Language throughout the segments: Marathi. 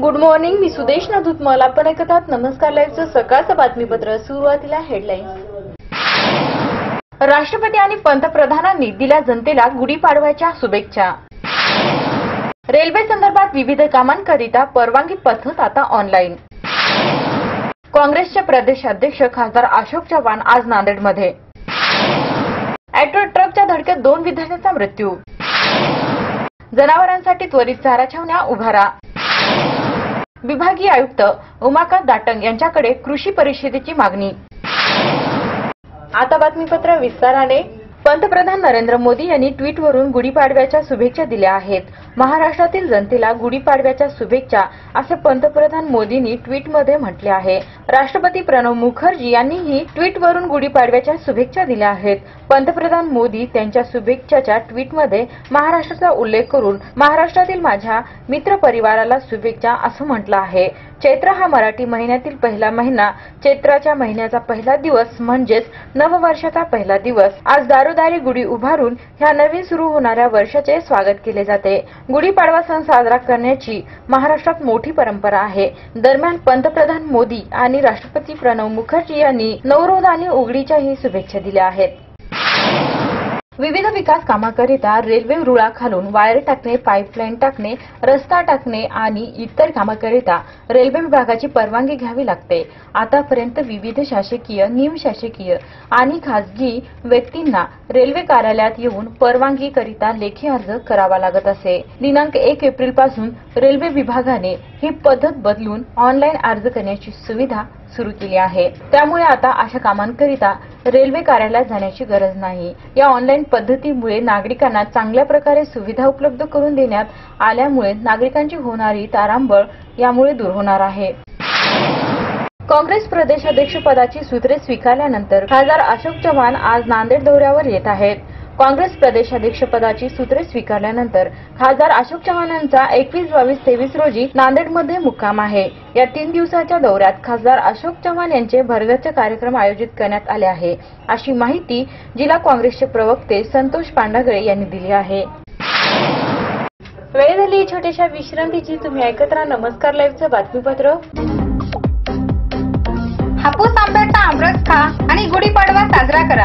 गुड मॉर्निंग मी सुदेश नाधुतमल पण ऐकतात नमस्कार लाईव्हचं सकाळचं बातमीपत्र. सुरुवातीला हेडलाईन्स राष्ट्रपती आणि पंतप्रधानांनी दिल्या जनतेला गुढीपाडव्याच्या शुभेच्छा. रेल्वे संदर्भात विविध कामांकरिता परवानगी पद्धत आता ऑनलाईन काँग्रेसचे प्रदेशाध्यक्ष खासदार अशोक चव्हाण आज नांदेडमध्ये. ऍटो ट्रकच्या धडक्यात दोन विद्यार्थ्यांचा मृत्यू. जनावरांसाठी त्वरित चारा छावण्या उभारा. विभागीय आयुक्त उमाकांत दाटंग यांच्याकडे कृषी परिषदेची मागणी. आता बातमीपत्र विस्ताराने. पंतप्रधान नरेंद्र मोदी यांनी ट्विटवरून गुढीपाडव्याच्या शुभेच्छा दिल्या आहेत. महाराष्ट्रातील जनतेला गुढीपाडव्याच्या शुभेच्छा असे पंतप्रधान मोदींनी ट्विटमध्ये म्हटले आहे. राष्ट्रपती प्रणव मुखर्जी यांनीही ट्विटवरून गुढीपाडव्याच्या शुभेच्छा दिल्या आहेत. पंतप्रधान मोदी त्यांच्या शुभेच्छाच्या ट्विटमध्ये महाराष्ट्राचा उल्लेख करून महाराष्ट्रातील माझ्या मित्र परिवाराला शुभेच्छा असं म्हटलं आहे. चैत्र हा मराठी महिन्यातील पहिला महिना. चैत्राच्या महिन्याचा पहिला दिवस म्हणजेच नववर्षाचा पहिला दिवस. आज दारोदारी गुढी उभारून ह्या नवीन सुरू होणाऱ्या वर्षाचे स्वागत केले जाते. गुढीपाडवा सण साजरा करण्याची महाराष्ट्रात मोठी परंपरा आहे. दरम्यान पंतप्रधान मोदी आणि राष्ट्रपती प्रणव मुखर्जी यांनी नवरोध आणि उघडीच्याही शुभेच्छा दिल्या आहेत. विविध विकास कामाकरिता रेल्वे रुळा खालून वायर टाकणे पाईपलाईन टाकणे रस्ता टाकणे आणि इतर कामाकरिता रेल्वे विभागाची परवानगी घ्यावी लागते. आतापर्यंत विविध शासकीय निमशासकीय आणि खासगी व्यक्तींना रेल्वे कार्यालयात येऊन परवानगीकरिता लेखी अर्ज करावा लागत असे. दिनांक एक एप्रिलपासून रेल्वे विभागाने ही पद्धत बदलून ऑनलाईन अर्ज करण्याची सुविधा सुरू केली आहे. त्यामुळे आता अशा कामांकरिता रेल्वे कार्यालयात जाण्याची गरज नाही. या ऑनलाईन पद्धतीमुळे नागरिकांना चांगल्या प्रकारे सुविधा उपलब्ध करून देण्यात आल्यामुळे नागरिकांची होणारी तारांबळ यामुळे दूर होणार आहे. काँग्रेस प्रदेशाध्यक्षपदाची सूत्रे स्वीकारल्यानंतर खासदार अशोक चव्हाण आज नांदेड दौऱ्यावर येत आहेत. काँग्रेस प्रदेशाध्यक्ष पदाची सूत्रे स्वीकारल्यानंतर खासदार अशोक चव्हाण यांचा एकवीस बावीस तेवीस रोजी नांदेडमध्ये मुक्काम आहे. या तीन दिवसाच्या दौऱ्यात खासदार अशोक चव्हाण यांचे भरगच्च कार्यक्रम आयोजित करण्यात आले आहे. अशी माहिती जिल्हा काँग्रेसचे प्रवक्ते संतोष पांडागळे यांनी दिली आहे. वेळ झाली छोट्याशा विश्रांतीची. तुम्ही ऐकत राहा नमस्कार लाईव्हचं बातमीपत्र. हापूस आंब्याचा आमरस खा आणि गुढीपाडवा साजरा करा.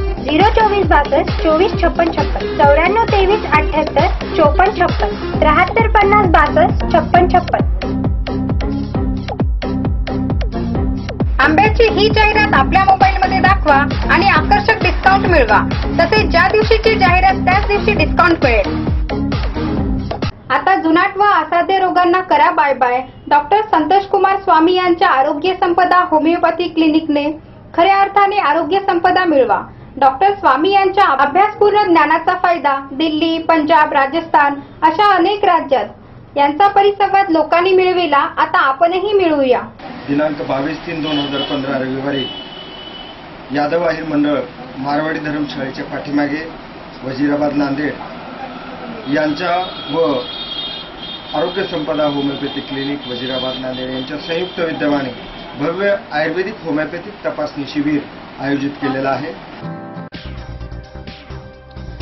झिरो चोवीस बासष्ट चोवीस छप्पन छप्पन चौऱ्याण्णव तेवीस अठ्याहत्तर चोपन्न छप्पन त्र्याहत्तर पन्नास बासष्ट छप्पन छप्पन. आंब्याची ही जाहिरात आपल्या मोबाईल मध्ये दाखवा आणि आकर्षक डिस्काउंट मिळवा. तसेच ज्या दिवशीची जाहिरात त्याच दिवशी डिस्काउंट मिळेल. आता जुनाट व असाध्य रोगांना करा bye bye. Doctor Santosh Kumar Swami यांच्या आरोग्य संपदा होमिओपॅथी क्लिनिकने खऱ्या अर्थाने आरोग्य संपदा मिळवा. डॉक्टर स्वामी यांच्या अभ्यासपूर्ण ज्ञानाचा फायदा दिल्ली पंजाब राजस्थान अशा अनेक राज्यात. यांचा परिसंवाद लोकांनी मिळविला. आता आपणही मिळवूया दिनांक बावीस तीन दोन हजार पंधरा रविवारी यादव आहेर मंडळ मारवाडी धर्मशाळेच्या पाठीमागे वजीराबाद नांदेड यांच्या व आरोग्य संपदा होमिओपॅथिक क्लिनिक वजीराबाद नांदेड यांच्या संयुक्त विद्यमाने भव्य आयुर्वेदिक होमिओपॅथिक तपासणी शिबिर आयोजित केलेलं आहे.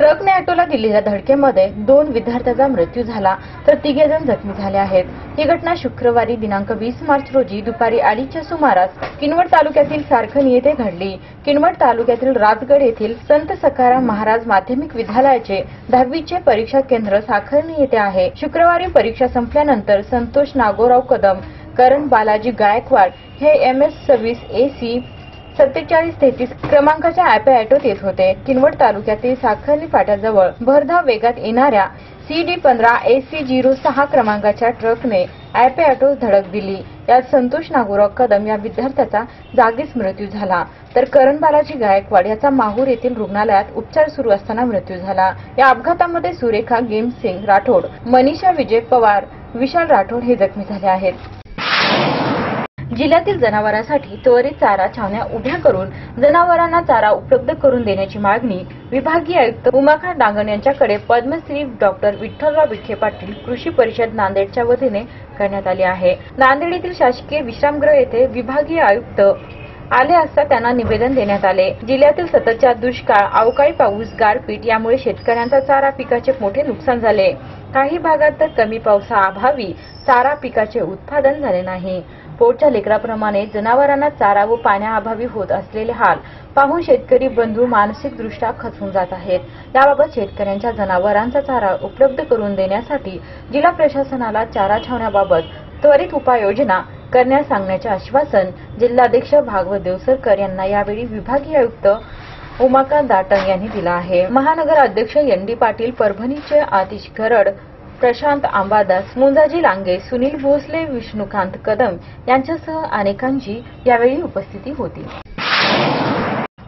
ट्रकने ऑटोला दिलेल्या धडकेमध्ये दोन विद्यार्थ्यांचा मृत्यू झाला तर तिघे जण जखमी झाले आहेत. ही घटना शुक्रवारी दिनांक वीस मार्च रोजी दुपारी अडीचच्या सुमारास किनवट तालुक्यातील सारखणी येथे घडली. किनवट तालुक्यातील राजगड येथील संत सखाराम महाराज माध्यमिक विद्यालयाचे दहावीचे परीक्षा केंद्र साखरणी येथे आहे. शुक्रवारी परीक्षा संपल्यानंतर संतोष नागोराव कदम करण बालाजी गायकवाड हे एम एस सव्वीस ए सी सत्तेचाळीस तेहतीस क्रमांकाच्या अॅपे ऑटोत येत होते. किनवट तालुक्यातील साखरली फाट्याजवळ भरधाव वेगात येणाऱ्या सी डी पंधरा ए सी झिरो सहा क्रमांकाच्या ट्रकने ॲपे ऑटो धडक दिली. यात संतोष नागोराव कदम या विद्यार्थ्याचा जागीच मृत्यू झाला. तर करण बालाजी गायकवाड याचा माहूर येथील रुग्णालयात उपचार सुरू असताना मृत्यू झाला. या अपघातामध्ये सुरेखा गेमसिंग राठोड मनीषा विजय पवार विशाल राठोड हे जखमी झाले आहेत. जिल्ह्यातील जनावरांसाठी त्वरित चारा छावण्या उभ्या करून जनावरांना चारा उपलब्ध करून देण्याची मागणी विभागीय आयुक्त उमाकांत डांगण यांच्याकडे पद्मश्री डॉक्टर विठ्ठलराव विखे पाटील कृषी परिषद नांदेडच्या वतीने करण्यात आली आहे. नांदेड येथील शासकीय विश्रामगृह येथे विभागीय आयुक्त आले असता त्यांना निवेदन देण्यात आले. जिल्ह्यातील सततच्या दुष्काळ अवकाळी पाऊस गारपीट यामुळे शेतकऱ्यांचा चारा पिकाचे मोठे नुकसान झाले. काही भागात तर कमी पावसाअभावी चारा पिकाचे उत्पादन झाले नाही. पोटच्या लेकराप्रमाणे जनावरांना चारा व पाण्याअभावी होत असलेले हाल पाहून शेतकरी बंधू मानसिकदृष्ट्या खचून जात आहेत. याबाबत शेतकऱ्यांच्या जनावरांचा चारा उपलब्ध करून देण्यासाठी जिल्हा प्रशासनाला चारा छावण्याबाबत त्वरित उपाययोजना करण्यास सांगण्याचे आश्वासन जिल्हाध्यक्ष भागवत देवसरकर यांना यावेळी विभागीय आयुक्त उमाकांत दाटंग यांनी दिला आहे. महानगर अध्यक्ष एन डी पाटील परभणीचे आतिश गरड प्रशांत आंबादास मुंजाजी लांगे सुनील भोसले विष्णुकांत कदम यांच्यासह अनेकांची यावेळी उपस्थिती होती.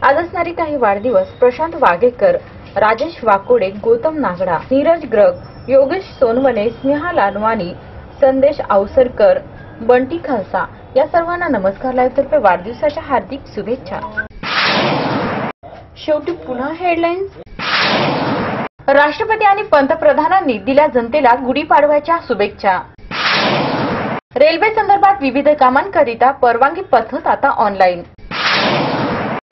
आज असणारे काही वाढदिवस प्रशांत वाघेकर राजेश वाकोडे गौतम नागडा नीरज ग्रग योगेश सोनवणे स्नेहा लालवानी संदेश अवसरकर बंटी खालसा या सर्वांना नमस्कार. लाईव्ह तर्फे वाढदिवसाच्या हार्दिक शुभेच्छा. शेवटी पुन्हा हेडलाईन्स राष्ट्रपती आणि पंतप्रधानांनी दिल्या जनतेला गुढीपाडव्याच्या शुभेच्छा. रेल्वे संदर्भात विविध कामांकरिता परवानगी पद्धत आता ऑनलाईन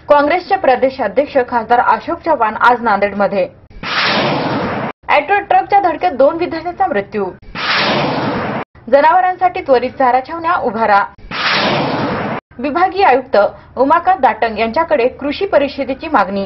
काँग्रेसचे प्रदेश अध्यक्ष खासदार अशोक चव्हाण आज नांदेडमध्ये. ऍटो ट्रकच्या धडक्यात दोन विद्यार्थ्यांचा मृत्यू. जनावरांसाठी त्वरित चारा छावण्या उभारा. विभागीय आयुक्त उमाकांत दाटंग यांच्याकडे कृषी परिषदेची मागणी.